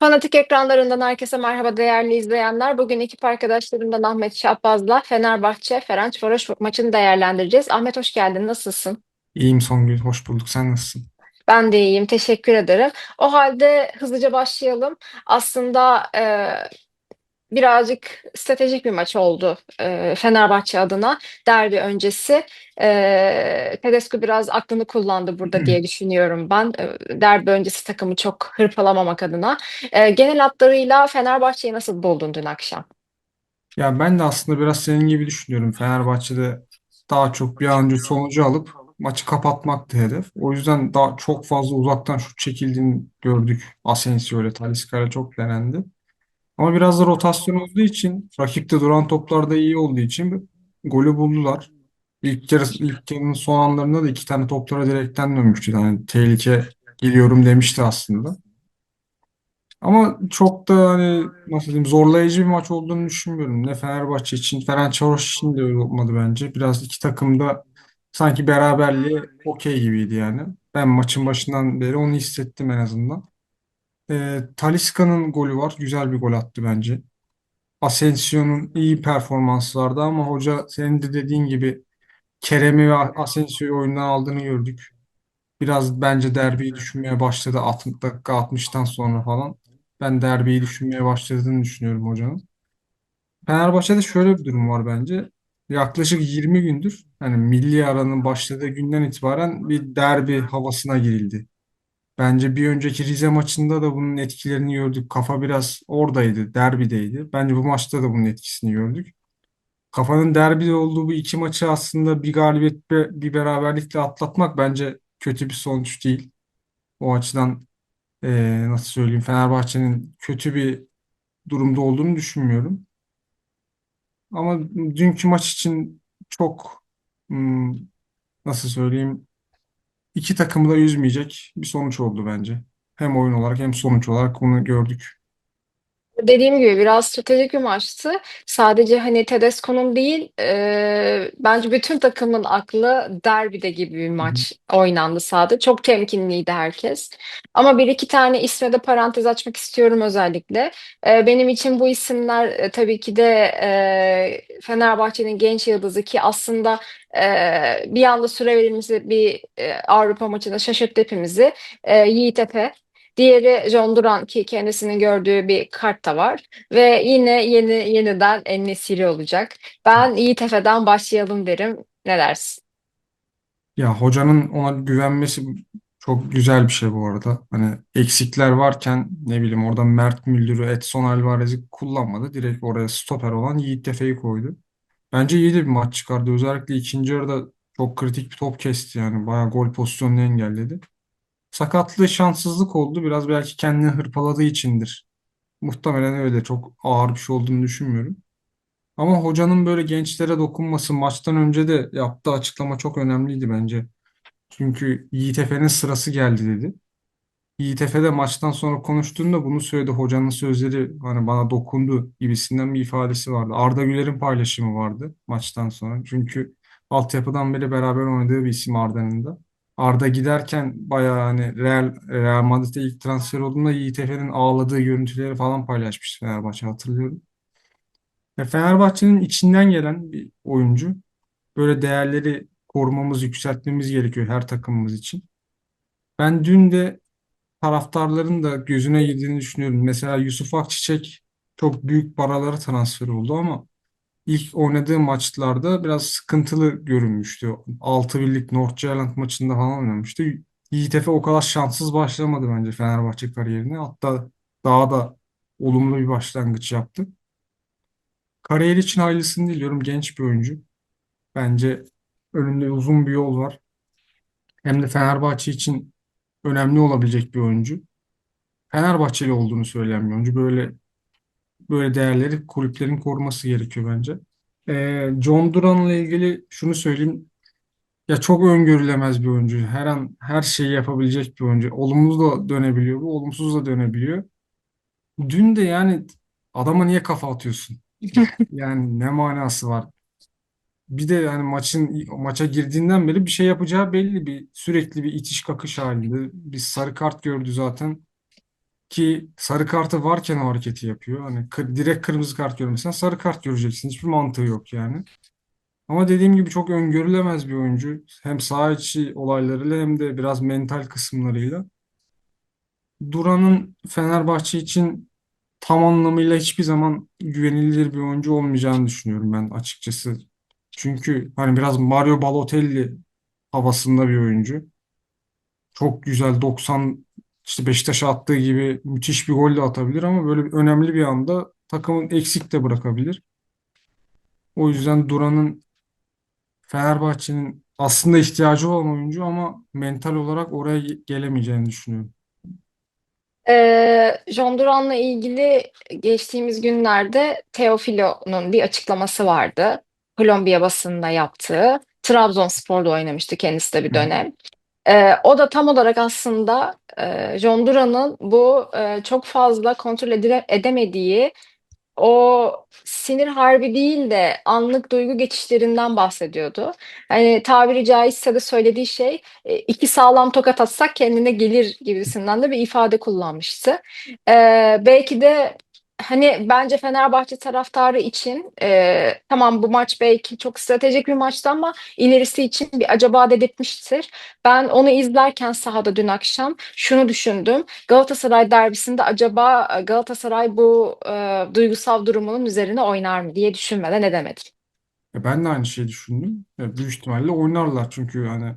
Fanatik ekranlarından herkese merhaba değerli izleyenler. Bugün ekip arkadaşlarımdan Ahmet Şahbaz'la Fenerbahçe Ferencvaroş maçını değerlendireceğiz. Ahmet hoş geldin. Nasılsın? İyiyim Songül, hoş bulduk. Sen nasılsın? Ben de iyiyim. Teşekkür ederim. O halde hızlıca başlayalım. Aslında birazcık stratejik bir maç oldu e, Fenerbahçe adına. Derbi öncesi. E, Tedesco biraz aklını kullandı burada diye düşünüyorum ben. E, derbi öncesi takımı çok hırpalamamak adına. E, genel hatlarıyla Fenerbahçe'yi nasıl buldun dün akşam? Ya ben de aslında biraz senin gibi düşünüyorum. Fenerbahçe'de daha çok bir an önce sonucu alıp maçı kapatmaktı hedef. O yüzden daha çok fazla uzaktan şut çekildiğini gördük. Asensio ile Talisca ile çok denendi. Ama biraz da rotasyon olduğu için, rakipte duran toplarda iyi olduğu için golü buldular. İlk yarı, ilk yarının son anlarında da iki tane toplara direkten dönmüştü. Yani tehlike geliyorum demişti aslında. Ama çok da hani nasıl diyeyim zorlayıcı bir maç olduğunu düşünmüyorum. Ne Fenerbahçe için, Fenerbahçe için de öyle olmadı bence. Biraz iki takım da sanki beraberliğe okey gibiydi yani. Ben maçın başından beri onu hissettim en azından. Ee, Talisca'nın golü var. Güzel bir gol attı bence. Asensio'nun iyi performansı vardı ama hoca senin de dediğin gibi Kerem'i ve Asensio'yu oyundan aldığını gördük. Biraz bence derbiyi düşünmeye başladı 60 dakika 60'tan sonra falan. Ben derbiyi düşünmeye başladığını düşünüyorum hocanın. Fenerbahçe'de şöyle bir durum var bence. Yaklaşık 20 gündür hani milli aranın başladığı günden itibaren bir derbi havasına girildi. Bence bir önceki Rize maçında da bunun etkilerini gördük. Kafa biraz oradaydı, derbideydi. Bence bu maçta da bunun etkisini gördük. Kafanın derbide olduğu bu iki maçı aslında bir galibiyet bir beraberlikle atlatmak bence kötü bir sonuç değil. O açıdan eee, nasıl söyleyeyim Fenerbahçe'nin kötü bir durumda olduğunu düşünmüyorum. Ama dünkü maç için çok hmm, nasıl söyleyeyim iki takımı da üzmeyecek bir sonuç oldu bence. Hem oyun olarak hem sonuç olarak bunu gördük. Dediğim gibi biraz stratejik bir maçtı. Sadece hani Tedesco'nun değil, e, bence bütün takımın aklı derbide gibi bir Hı hı. maç oynandı sahada. Çok temkinliydi herkes. Ama bir iki tane isme de parantez açmak istiyorum özellikle. E, benim için bu isimler e, tabii ki de e, Fenerbahçe'nin genç yıldızı ki aslında e, bir anda süre verilmesi bir e, Avrupa maçında şaşırttı hepimizi. E, Yiğit Efe. Diğeri John Duran ki kendisinin gördüğü bir kart da var. Ve yine yeni yeniden En-Nesyri olacak. Ben Yiğit Efe'den başlayalım derim. Ne dersin? Ya hocanın ona güvenmesi çok güzel bir şey bu arada. Hani eksikler varken ne bileyim orada Mert Müldür'ü, Edson Alvarez'i kullanmadı. Direkt oraya stoper olan Yiğit Tefe'yi koydu. Bence iyi de bir maç çıkardı. Özellikle ikinci yarıda çok kritik bir top kesti yani. Bayağı gol pozisyonunu engelledi. Sakatlığı şanssızlık oldu. Biraz belki kendini hırpaladığı içindir. Muhtemelen öyle. Çok ağır bir şey olduğunu düşünmüyorum. Ama hocanın böyle gençlere dokunması maçtan önce de yaptığı açıklama çok önemliydi bence. Çünkü Yiğit Efe'nin sırası geldi dedi. Yiğit Efe de maçtan sonra konuştuğunda bunu söyledi. Hocanın sözleri hani bana dokundu gibisinden bir ifadesi vardı. Arda Güler'in paylaşımı vardı maçtan sonra. Çünkü altyapıdan beri beraber oynadığı bir isim Arda'nın da. Arda giderken bayağı hani Real, Real Madrid'e ilk transfer olduğunda Yiğit Efe'nin ağladığı görüntüleri falan paylaşmıştı Fenerbahçe hatırlıyorum. Ve Fenerbahçe'nin içinden gelen bir oyuncu. Böyle değerleri korumamız, yükseltmemiz gerekiyor her takımımız için. Ben dün de taraftarların da gözüne girdiğini düşünüyorum. Mesela Yusuf Akçiçek çok büyük paralara transfer oldu ama ilk oynadığı maçlarda biraz sıkıntılı görünmüştü. 6 birlik Nordsjælland maçında falan oynamıştı. Yiğit o kadar şanssız başlamadı bence Fenerbahçe kariyerine. Hatta daha da olumlu bir başlangıç yaptı. Kariyer için hayırlısını diliyorum. Genç bir oyuncu. Bence önünde uzun bir yol var. Hem de Fenerbahçe için önemli olabilecek bir oyuncu. Fenerbahçeli olduğunu söyleyen bir oyuncu. Böyle böyle değerleri kulüplerin koruması gerekiyor bence. Ee, John Duran'la ilgili şunu söyleyeyim. Ya çok öngörülemez bir oyuncu. Her an her şeyi yapabilecek bir oyuncu. Olumlu da dönebiliyor bu, olumsuz da dönebiliyor. Dün de yani adama niye kafa atıyorsun? Yani ne manası var? Bir de yani maçın maça girdiğinden beri bir şey yapacağı belli. Bir sürekli bir itiş kakış halinde. Bir sarı kart gördü zaten. Ki sarı kartı varken hareketi yapıyor. Hani direkt kırmızı kart görmesen sarı kart göreceksin. Hiçbir mantığı yok yani. Ama dediğim gibi çok öngörülemez bir oyuncu. Hem saha içi olaylarıyla hem de biraz mental kısımlarıyla. Duran'ın Fenerbahçe için tam anlamıyla hiçbir zaman güvenilir bir oyuncu olmayacağını düşünüyorum ben açıkçası. Çünkü hani biraz Mario Balotelli havasında bir oyuncu. Çok güzel 90 işte Beşiktaş'a attığı gibi müthiş bir gol de atabilir ama böyle bir önemli bir anda takımın eksik de bırakabilir. O yüzden Duran'ın Fenerbahçe'nin aslında ihtiyacı olan oyuncu ama mental olarak oraya gelemeyeceğini düşünüyorum. Ee, John Duran'la ilgili geçtiğimiz günlerde Teofilo'nun bir açıklaması vardı. Kolombiya basınında yaptığı. Trabzonspor'da oynamıştı kendisi de bir dönem. Ee, o da tam olarak aslında e, John Duran'ın bu çok fazla kontrol edile- edemediği o sinir harbi değil de anlık duygu geçişlerinden bahsediyordu. Hani tabiri caizse de söylediği şey e, iki sağlam tokat atsak kendine gelir gibisinden de bir ifade kullanmıştı. Ee, belki de hani bence Fenerbahçe taraftarı için e, tamam bu maç belki çok stratejik bir maçtı ama ilerisi için bir acaba dedirtmiştir. Ben onu izlerken sahada dün akşam şunu düşündüm. Galatasaray derbisinde acaba Galatasaray bu e, duygusal durumunun üzerine oynar mı diye düşünmeden edemedim. E ben de aynı şeyi düşündüm. E büyük ihtimalle oynarlar çünkü hani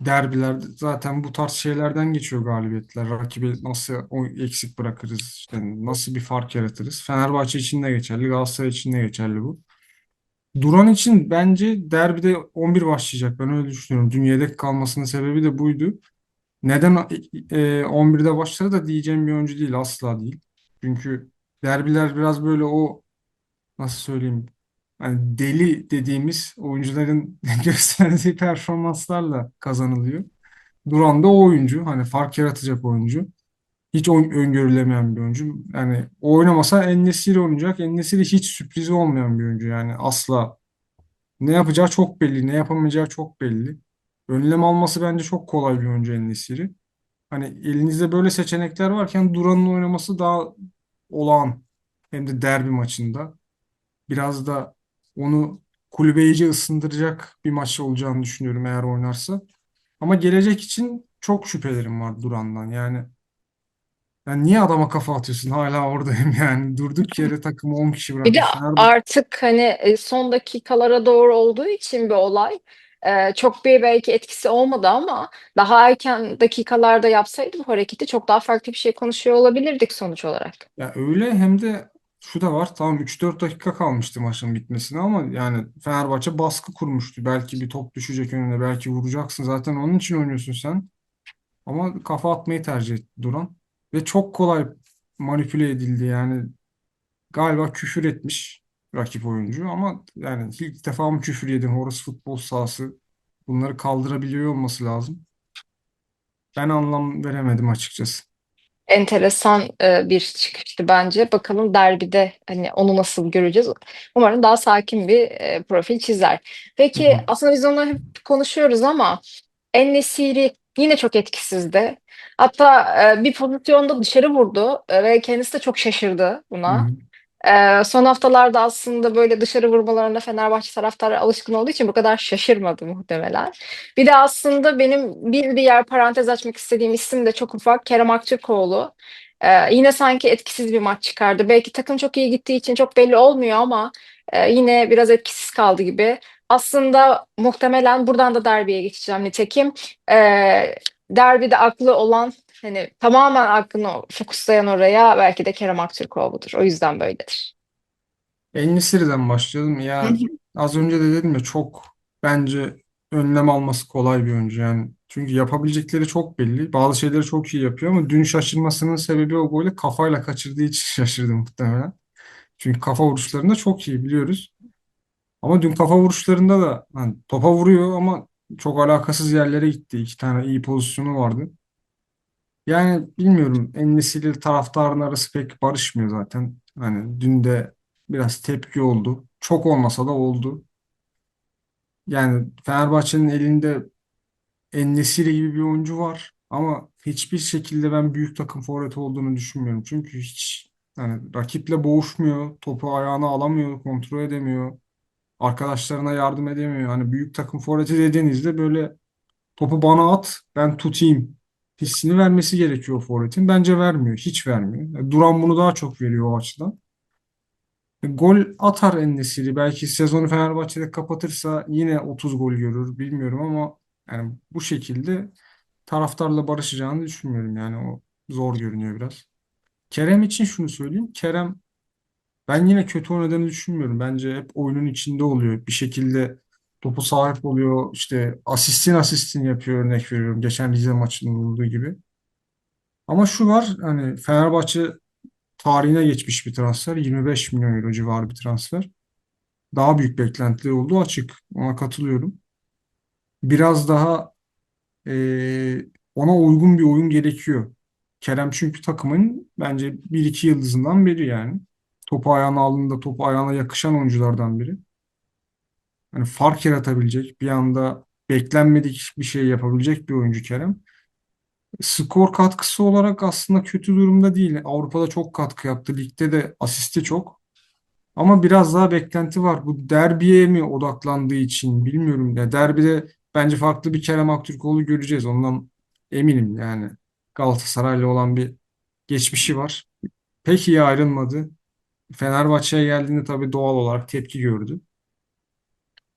derbiler zaten bu tarz şeylerden geçiyor galibiyetler. Rakibi nasıl o eksik bırakırız, işte nasıl bir fark yaratırız. Fenerbahçe için de geçerli, Galatasaray için de geçerli bu. Duran için bence derbide 11 başlayacak. Ben öyle düşünüyorum. Dün yedek kalmasının sebebi de buydu. Neden e, 11'de başladı da diyeceğim bir oyuncu değil. Asla değil. Çünkü derbiler biraz böyle o nasıl söyleyeyim hani deli dediğimiz oyuncuların gösterdiği performanslarla kazanılıyor. Duran da o oyuncu. Hani fark yaratacak oyuncu. Hiç öngörülemeyen bir oyuncu. Yani oynamasa En-Nesyri oynayacak. En-Nesyri hiç sürprizi olmayan bir oyuncu. Yani asla ne yapacağı çok belli. Ne yapamayacağı çok belli. Önlem alması bence çok kolay bir oyuncu En-Nesyri. Hani elinizde böyle seçenekler varken Duran'ın oynaması daha olağan. Hem de derbi maçında. Biraz da onu kulübe iyice ısındıracak bir maç olacağını düşünüyorum eğer oynarsa. Ama gelecek için çok şüphelerim var Duran'dan. Yani, yani niye adama kafa atıyorsun? Hala oradayım yani. Durduk yere takımı 10 kişi Bir de bırakmış. Artık hani e, son dakikalara doğru olduğu için bir olay e, çok bir belki etkisi olmadı ama daha erken dakikalarda yapsaydı bu hareketi çok daha farklı bir şey konuşuyor olabilirdik sonuç olarak. ya öyle hem de şu da var. Tamam 3-4 dakika kalmıştı maçın bitmesine ama yani Fenerbahçe baskı kurmuştu. Belki bir top düşecek önüne, belki vuracaksın. Zaten onun için oynuyorsun sen. Ama kafa atmayı tercih etti Duran. Ve çok kolay manipüle edildi yani. Galiba küfür etmiş rakip oyuncu ama yani ilk defa mı küfür yedin? Horus futbol sahası bunları kaldırabiliyor olması lazım. Ben anlam veremedim açıkçası. Enteresan e, bir çıkıştı bence. Bakalım derbide hani onu nasıl göreceğiz. Umarım daha sakin bir e, profil çizer. Peki hı. aslında biz onunla hep konuşuyoruz ama En-Nesyri yine çok etkisizdi. Hatta e, bir pozisyonda dışarı vurdu e, ve kendisi de çok şaşırdı buna. hı. Ee, son haftalarda aslında böyle dışarı vurmalarına Fenerbahçe taraftarı alışkın olduğu için bu kadar şaşırmadı muhtemelen. Bir de aslında benim bir diğer parantez açmak istediğim isim de çok ufak Kerem Aktürkoğlu. Ee, yine sanki etkisiz bir maç çıkardı. Belki takım çok iyi gittiği için çok belli olmuyor ama e, yine biraz etkisiz kaldı gibi. Aslında muhtemelen buradan da derbiye geçeceğim nitekim. Ee, derbide aklı olan Hani tamamen aklını fokuslayan oraya belki de Kerem Aktürkoğlu'dur. O yüzden böyledir. En-Nesyri'den başlayalım. Ya az önce de dedim ya çok bence önlem alması kolay bir oyuncu yani. Çünkü yapabilecekleri çok belli. Bazı şeyleri çok iyi yapıyor ama dün şaşırmasının sebebi o golü kafayla kaçırdığı için şaşırdı muhtemelen. Çünkü kafa vuruşlarında çok iyi biliyoruz. Ama dün kafa vuruşlarında da hani topa vuruyor ama çok alakasız yerlere gitti. İki tane iyi pozisyonu vardı. Yani bilmiyorum. En-Nesyri taraftarın arası pek barışmıyor zaten. Hani dün de biraz tepki oldu. Çok olmasa da oldu. Yani Fenerbahçe'nin elinde En-Nesyri gibi bir oyuncu var ama hiçbir şekilde ben büyük takım forveti olduğunu düşünmüyorum. Çünkü hiç yani rakiple boğuşmuyor, topu ayağına alamıyor, kontrol edemiyor, arkadaşlarına yardım edemiyor. Hani büyük takım forveti dediğinizde böyle topu bana at, ben tutayım hissini vermesi gerekiyor forvetin. Bence vermiyor, hiç vermiyor. E, Duran bunu daha çok veriyor o açıdan. E, Gol atar En-Nesyri. Belki sezonu Fenerbahçe'de kapatırsa yine 30 gol görür bilmiyorum ama yani bu şekilde taraftarla barışacağını düşünmüyorum. Yani o zor görünüyor biraz. Kerem için şunu söyleyeyim. Kerem ben yine kötü oynadığını düşünmüyorum. Bence hep oyunun içinde oluyor. Bir şekilde topu sahip oluyor. İşte asistin asistin yapıyor örnek veriyorum. Geçen Rize maçında olduğu gibi. Ama şu var hani Fenerbahçe tarihine geçmiş bir transfer. 25 milyon euro civarı bir transfer. Daha büyük beklentileri olduğu açık. Ona katılıyorum. Biraz daha Ee, ona uygun bir oyun gerekiyor. Kerem çünkü takımın bence bir iki yıldızından biri yani. Topu ayağına aldığında topu ayağına yakışan oyunculardan biri. Hani fark yaratabilecek, bir anda beklenmedik bir şey yapabilecek bir oyuncu Kerem. Skor katkısı olarak aslında kötü durumda değil. Avrupa'da çok katkı yaptı. Ligde de asisti çok. Ama biraz daha beklenti var. Bu derbiye mi odaklandığı için bilmiyorum. Ya derbide bence farklı bir Kerem Aktürkoğlu göreceğiz. Ondan eminim yani. Galatasaray'la olan bir geçmişi var. Pek iyi ayrılmadı. Fenerbahçe'ye geldiğinde tabii doğal olarak tepki gördü.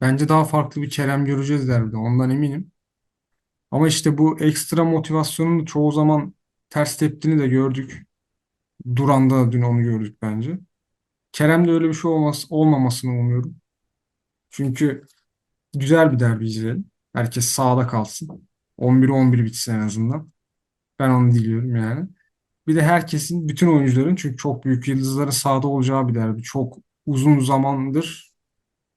Bence daha farklı bir Kerem göreceğiz derbide. Ondan eminim. Ama işte bu ekstra motivasyonun çoğu zaman ters teptiğini de gördük. Duran'da da dün onu gördük bence. Kerem'de öyle bir şey olmaz, olmamasını umuyorum. Çünkü güzel bir derbi izleyelim. Herkes sahada kalsın. 11-11 bitsin en azından. Ben onu diliyorum yani. Bir de herkesin, bütün oyuncuların çünkü çok büyük yıldızların sahada olacağı bir derbi. Çok uzun zamandır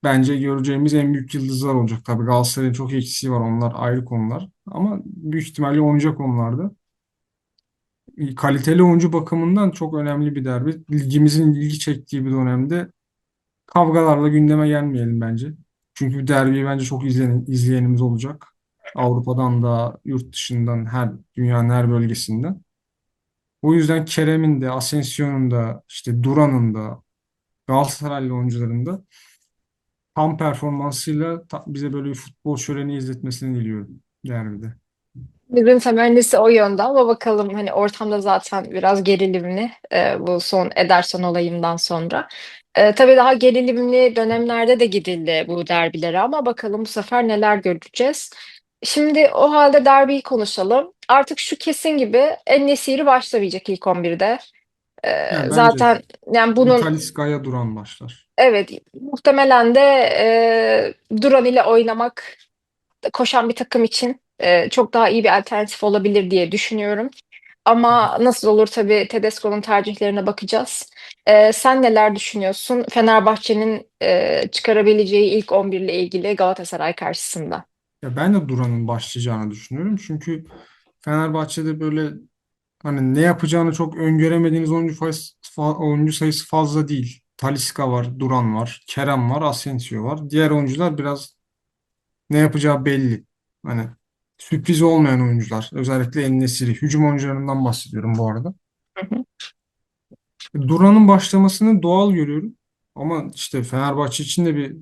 bence göreceğimiz en büyük yıldızlar olacak. Tabii Galatasaray'ın çok eksiği var. Onlar ayrı konular. Ama büyük ihtimalle oynayacak onlarda. Kaliteli oyuncu bakımından çok önemli bir derbi. Ligimizin ilgi çektiği bir dönemde Kavgalarla gündeme gelmeyelim bence. Çünkü derbiyi bence çok izleyen, izleyenimiz olacak. Avrupa'dan da, yurt dışından, her dünyanın her bölgesinden. O yüzden Kerem'in de, Asensio'nun da, işte Duran'ın da, Galatasaraylı oyuncuların da tam performansıyla bize böyle bir futbol şöleni izletmesini diliyorum derbide. Bizim temennisi o yönde ama bakalım hani ortamda zaten biraz gerilimli e, bu son Ederson olayından sonra. E, tabii daha gerilimli dönemlerde de gidildi bu derbilere ama bakalım bu sefer neler göreceğiz. Şimdi o halde derbiyi konuşalım. Artık şu kesin gibi En-Nesyri başlamayacak ilk 11'de. E, Yani bence zaten yani bunun Talisca'ya Duran başlar. evet muhtemelen de e, Duran ile oynamak koşan bir takım için e, çok daha iyi bir alternatif olabilir diye düşünüyorum. Ama nasıl olur tabii Tedesco'nun tercihlerine bakacağız. E, sen neler düşünüyorsun Fenerbahçe'nin e, çıkarabileceği ilk 11 ile ilgili Galatasaray karşısında? Ya ben de Duran'ın başlayacağını düşünüyorum. Çünkü Fenerbahçe'de böyle Hani ne yapacağını çok öngöremediğiniz oyuncu, fa- oyuncu sayısı fazla değil. Talisca var, Duran var, Kerem var, Asensio var. Diğer oyuncular biraz ne yapacağı belli. Hani sürpriz olmayan oyuncular. Özellikle En-Nesyri. Hücum oyuncularından bahsediyorum bu arada. Hı hı. Duran'ın başlamasını doğal görüyorum. Ama işte Fenerbahçe için de bir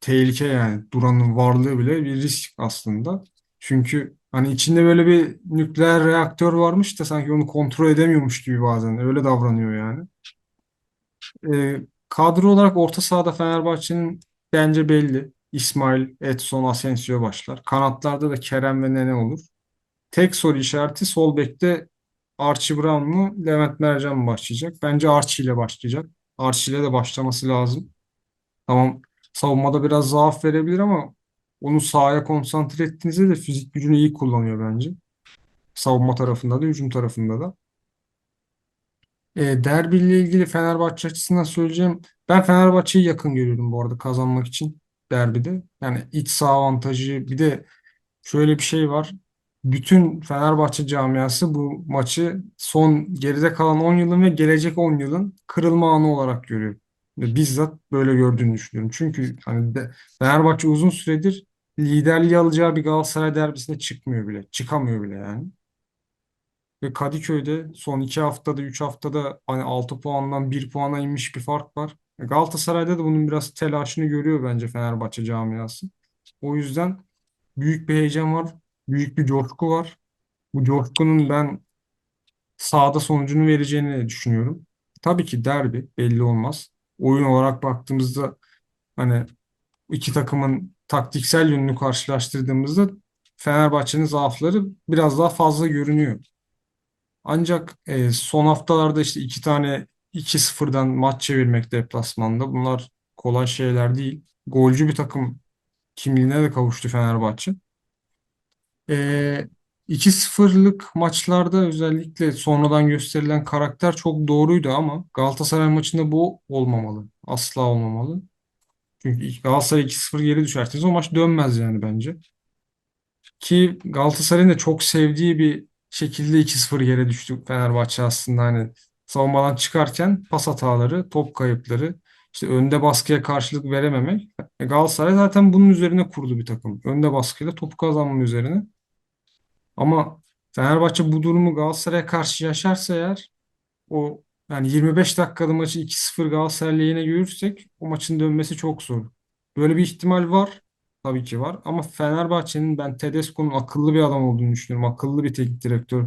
tehlike yani. Duran'ın varlığı bile bir risk aslında. Çünkü hani içinde böyle bir nükleer reaktör varmış da sanki onu kontrol edemiyormuş gibi bazen. Öyle davranıyor yani. Ee, kadro olarak orta sahada Fenerbahçe'nin bence belli. İsmail, Edson, Asensio başlar. Kanatlarda da Kerem ve Nene olur. Tek soru işareti sol bekte Archie Brown mu, Levent Mercan mı başlayacak? Bence Archie ile başlayacak. Archie ile de başlaması lazım. Tamam savunmada biraz zaaf verebilir ama onu sahaya konsantre ettiğinizde de fizik gücünü iyi kullanıyor bence. Savunma tarafında da hücum tarafında da. E, derbi ile ilgili Fenerbahçe açısından söyleyeceğim. Ben Fenerbahçe'yi yakın görüyorum bu arada kazanmak için derbide. Yani iç saha avantajı bir de şöyle bir şey var. Bütün Fenerbahçe camiası bu maçı son geride kalan 10 yılın ve gelecek 10 yılın kırılma anı olarak görüyor. Bizzat böyle gördüğünü düşünüyorum. Çünkü hani de, Fenerbahçe uzun süredir liderliği alacağı bir Galatasaray derbisine çıkmıyor bile. Çıkamıyor bile yani. Ve Kadıköy'de son iki haftada, üç haftada hani 6 puandan bir puana inmiş bir fark var. E, Galatasaray'da da bunun biraz telaşını görüyor bence Fenerbahçe camiası. O yüzden büyük bir heyecan var, büyük bir coşku var. Bu coşkunun ben sahada sonucunu vereceğini düşünüyorum. Tabii ki derbi belli olmaz. Oyun olarak baktığımızda hani iki takımın taktiksel yönünü karşılaştırdığımızda Fenerbahçe'nin zaafları biraz daha fazla görünüyor. Ancak e, son haftalarda işte iki tane 2-0'dan maç çevirmek deplasmanda bunlar kolay şeyler değil. Golcü bir takım kimliğine de kavuştu Fenerbahçe. E, 2-0'lık maçlarda özellikle sonradan gösterilen karakter çok doğruydu ama Galatasaray maçında bu olmamalı. Asla olmamalı. Çünkü Galatasaray 2-0 geri düşerseniz o maç dönmez yani bence. Ki Galatasaray'ın da çok sevdiği bir şekilde 2-0 yere düştü Fenerbahçe aslında hani savunmadan çıkarken pas hataları, top kayıpları, işte önde baskıya karşılık verememek. E, Galatasaray zaten bunun üzerine kurdu bir takım. Önde baskıyla top kazanma üzerine. Ama Fenerbahçe bu durumu Galatasaray'a karşı yaşarsa eğer o yani 25 dakikada maçı 2-0 Galatasaray lehine görürsek o maçın dönmesi çok zor. Böyle bir ihtimal var. Tabii ki var. Ama Fenerbahçe'nin ben Tedesco'nun akıllı bir adam olduğunu düşünüyorum. Akıllı bir teknik direktör.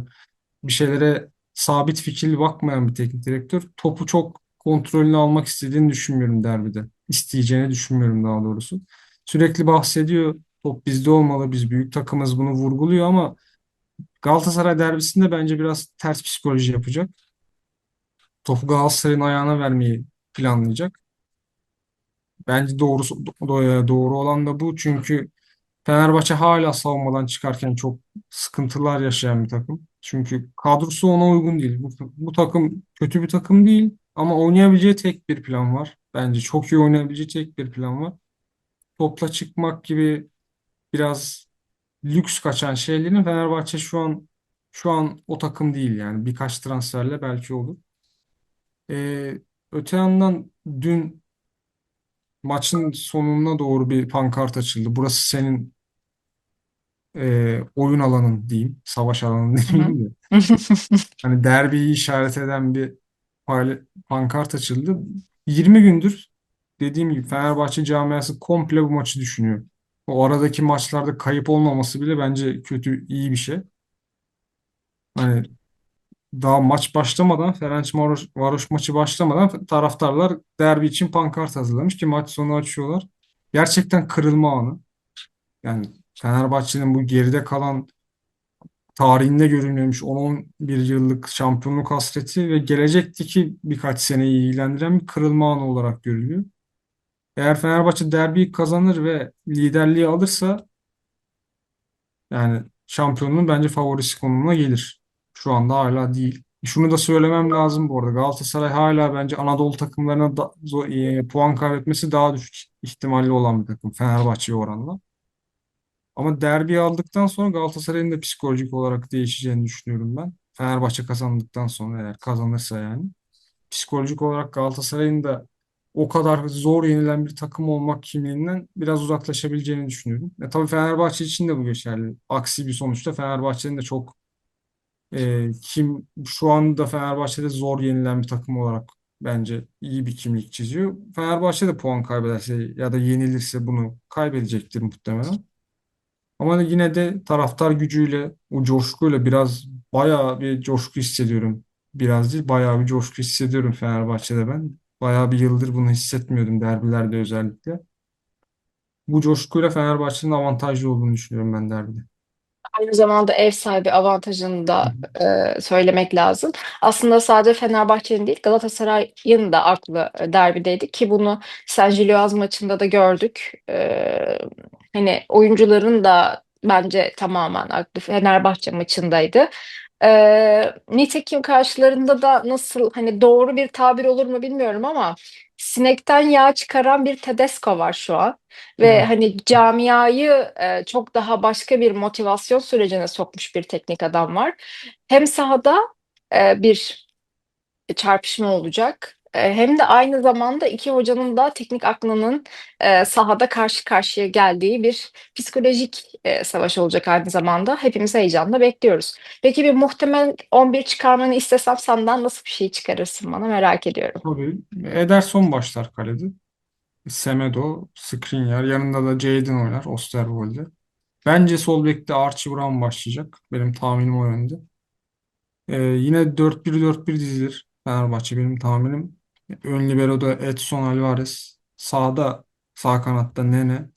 Bir şeylere sabit fikirli bakmayan bir teknik direktör. Topu çok kontrolünü almak istediğini düşünmüyorum derbide. İsteyeceğini düşünmüyorum daha doğrusu. Sürekli bahsediyor. Top bizde olmalı. Biz büyük takımız bunu vurguluyor ama Galatasaray derbisinde bence biraz ters psikoloji yapacak topu Galatasaray'ın ayağına vermeyi planlayacak. Bence doğrusu do- doğru olan da bu. Çünkü Fenerbahçe hala savunmadan çıkarken çok sıkıntılar yaşayan bir takım. Çünkü kadrosu ona uygun değil. Bu, bu takım kötü bir takım değil ama oynayabileceği tek bir plan var. Bence çok iyi oynayabileceği tek bir plan var. Topla çıkmak gibi biraz lüks kaçan şeylerin Fenerbahçe şu an şu an o takım değil yani. Birkaç transferle belki olur. Ee, öte yandan dün maçın sonuna doğru bir pankart açıldı. Burası senin e, oyun alanın diyeyim. Savaş alanın Hı hı. demeyeyim de. Hani derbiyi işaret eden bir payla- pankart açıldı. 20 gündür dediğim gibi Fenerbahçe camiası komple bu maçı düşünüyor. O aradaki maçlarda kayıp olmaması bile bence kötü, iyi bir şey. Hani daha maç başlamadan Ferencvaroş Varoş maçı başlamadan taraftarlar derbi için pankart hazırlamış ki maç sonu açıyorlar. Gerçekten kırılma anı. Yani Fenerbahçe'nin bu geride kalan tarihinde görülmemiş 10-11 yıllık şampiyonluk hasreti ve gelecekteki birkaç seneyi ilgilendiren bir kırılma anı olarak görülüyor. Eğer Fenerbahçe derbiyi kazanır ve liderliği alırsa yani şampiyonluğun bence favorisi konumuna gelir. Şu anda hala değil. Şunu da söylemem lazım bu arada. Galatasaray hala bence Anadolu takımlarına da, e, puan kaybetmesi daha düşük ihtimalli olan bir takım Fenerbahçe'ye oranla. Ama derbi aldıktan sonra Galatasaray'ın da psikolojik olarak değişeceğini düşünüyorum ben. Fenerbahçe kazandıktan sonra eğer kazanırsa yani. Psikolojik olarak Galatasaray'ın da o kadar zor yenilen bir takım olmak kimliğinden biraz uzaklaşabileceğini düşünüyorum. E, tabii Fenerbahçe için de bu geçerli. Aksi bir sonuçta Fenerbahçe'nin de çok e, kim şu anda Fenerbahçe'de zor yenilen bir takım olarak bence iyi bir kimlik çiziyor. Fenerbahçe de puan kaybederse ya da yenilirse bunu kaybedecektir muhtemelen. Ama yine de taraftar gücüyle, o coşkuyla biraz bayağı bir coşku hissediyorum. Biraz değil, bayağı bir coşku hissediyorum Fenerbahçe'de ben. Bayağı bir yıldır bunu hissetmiyordum derbilerde özellikle. Bu coşkuyla Fenerbahçe'nin avantajlı olduğunu düşünüyorum ben derbide. Aynı zamanda ev sahibi avantajını da e, söylemek lazım. Aslında sadece Fenerbahçe'nin değil Galatasaray'ın da aklı e, derbideydi ki bunu San Gilloise maçında da gördük. E, hani oyuncuların da bence tamamen aklı Fenerbahçe maçındaydı. E, nitekim karşılarında da nasıl hani doğru bir tabir olur mu bilmiyorum ama sinekten yağ çıkaran bir Tedesco var şu an. Ve Evet. hani camiayı e, çok daha başka bir motivasyon sürecine sokmuş bir teknik adam var. Hem sahada e, bir çarpışma olacak. Eee, hem de aynı zamanda 2 hocanın da teknik aklının, eee, sahada karşı karşıya geldiği bir psikolojik, eee, savaş olacak aynı zamanda. Hepimiz heyecanla bekliyoruz. Peki bir muhtemel 11 çıkarmanı istesem senden nasıl bir şey çıkarırsın bana merak ediyorum. Tabii Ederson başlar kalede. Semedo, Skriniar. Yanında da Jadon oynar Osterwolde. Bence sol bekte Archie Brown başlayacak. Benim tahminim o yönde. Ee, yine 4-1-4-1 dizilir Fenerbahçe benim tahminim. Ön libero'da Edson Alvarez. Sağda sağ kanatta Nene.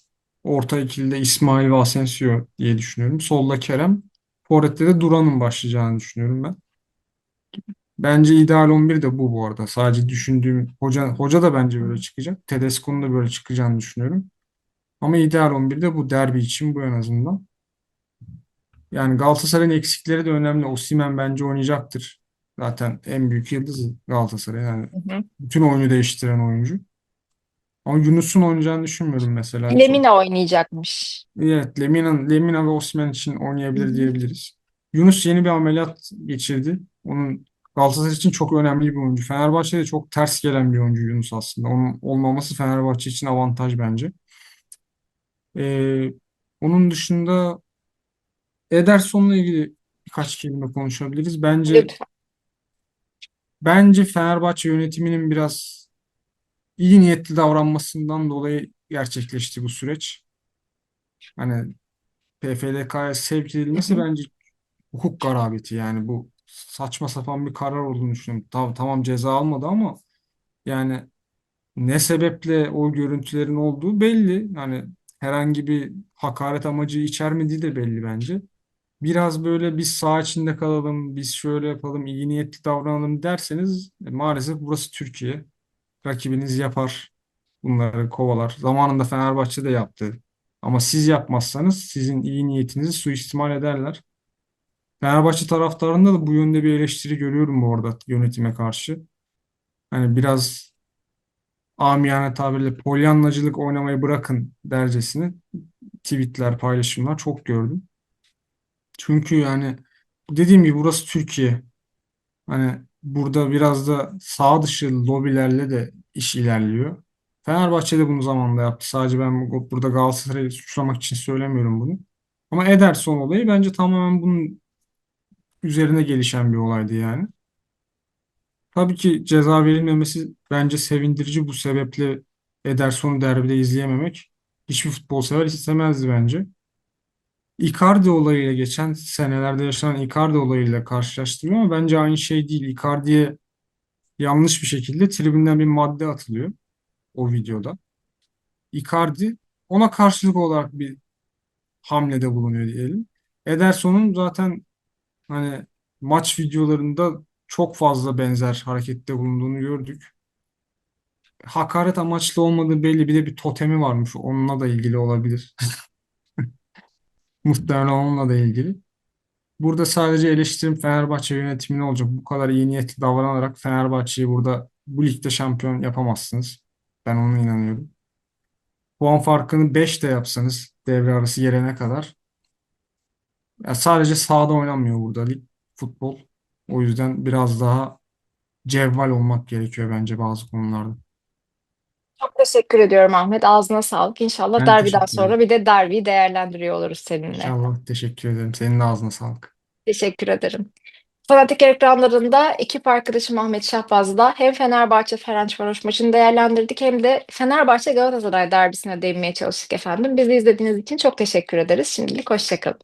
Orta ikilide İsmail ve Asensio diye düşünüyorum. Solda Kerem. Forvet'te de Duran'ın başlayacağını düşünüyorum ben. Bence ideal 11 de bu bu arada. Sadece düşündüğüm hoca hoca da bence böyle çıkacak. Tedesco'nun da böyle çıkacağını düşünüyorum. Ama ideal 11 de bu derbi için bu en azından. Yani Galatasaray'ın eksikleri de önemli. Osimhen bence oynayacaktır. Zaten en büyük yıldızı Galatasaray. Yani Hı hı. bütün oyunu değiştiren oyuncu. Ama Yunus'un oynayacağını düşünmüyorum mesela. Lemina oynayacakmış. evet Lemina, Lemina ve Osimhen için oynayabilir hı. diyebiliriz. Yunus yeni bir ameliyat geçirdi. Onun Galatasaray için çok önemli bir oyuncu. Fenerbahçe'de çok ters gelen bir oyuncu Yunus aslında. Onun olmaması Fenerbahçe için avantaj bence. Ee, onun dışında Ederson'la ilgili birkaç kelime konuşabiliriz. Bence Lütfen. Bence Fenerbahçe yönetiminin biraz iyi niyetli davranmasından dolayı gerçekleşti bu süreç. Hani PFDK'ya sevk edilmesi bence hukuk garabeti yani bu saçma sapan bir karar olduğunu düşünüyorum. Tamam, tamam ceza almadı ama yani ne sebeple o görüntülerin olduğu belli. Yani herhangi bir hakaret amacı içermediği de belli bence. Biraz böyle biz sağ içinde kalalım, biz şöyle yapalım, iyi niyetli davranalım derseniz e, maalesef burası Türkiye. Rakibiniz yapar bunları kovalar. Zamanında Fenerbahçe de yaptı. Ama siz yapmazsanız sizin iyi niyetinizi suistimal ederler. Fenerbahçe taraftarında da bu yönde bir eleştiri görüyorum bu arada yönetime karşı. Hani biraz amiyane tabirle polyanlacılık oynamayı bırakın dercesine tweetler, paylaşımlar çok gördüm. Çünkü yani dediğim gibi burası Türkiye. Hani burada biraz da sağ dışı lobilerle de iş ilerliyor. Fenerbahçe de bunu zamanında yaptı. Sadece ben bu- burada Galatasaray'ı suçlamak için söylemiyorum bunu. Ama Ederson olayı bence tamamen bunun üzerine gelişen bir olaydı yani. Tabii ki ceza verilmemesi bence sevindirici. Bu sebeple Ederson'u derbide izleyememek hiçbir futbol sever istemezdi bence. Icardi olayıyla geçen senelerde yaşanan Icardi olayıyla karşılaştırıyor ama bence aynı şey değil. Icardi'ye yanlış bir şekilde tribünden bir madde atılıyor o videoda. Icardi ona karşılık olarak bir hamlede bulunuyor diyelim. Ederson'un zaten hani maç videolarında çok fazla benzer harekette bulunduğunu gördük. Hakaret amaçlı olmadığı belli bir de bir totemi varmış. Onunla da ilgili olabilir. Muhtemelen onunla da ilgili. Burada sadece eleştirim Fenerbahçe yönetimine olacak. Bu kadar iyi niyetli davranarak Fenerbahçe'yi burada bu ligde şampiyon yapamazsınız. Ben ona inanıyorum. Puan farkını 5 de yapsanız devre arası gelene kadar ya sadece sahada oynanmıyor burada lig futbol. O yüzden biraz daha cevval olmak gerekiyor bence bazı konularda. Çok teşekkür ediyorum Ahmet. Ağzına sağlık. İnşallah Ben derbiden teşekkür sonra ederim. bir de derbiyi değerlendiriyor oluruz seninle. İnşallah teşekkür ederim. Senin de ağzına sağlık. Teşekkür ederim. Fanatik ekranlarında ekip arkadaşım Ahmet Şahbaz'la hem Fenerbahçe Ferencvaroş maçını değerlendirdik hem de Fenerbahçe Galatasaray derbisine değinmeye çalıştık efendim. Bizi izlediğiniz için çok teşekkür ederiz. Şimdilik hoşça kalın.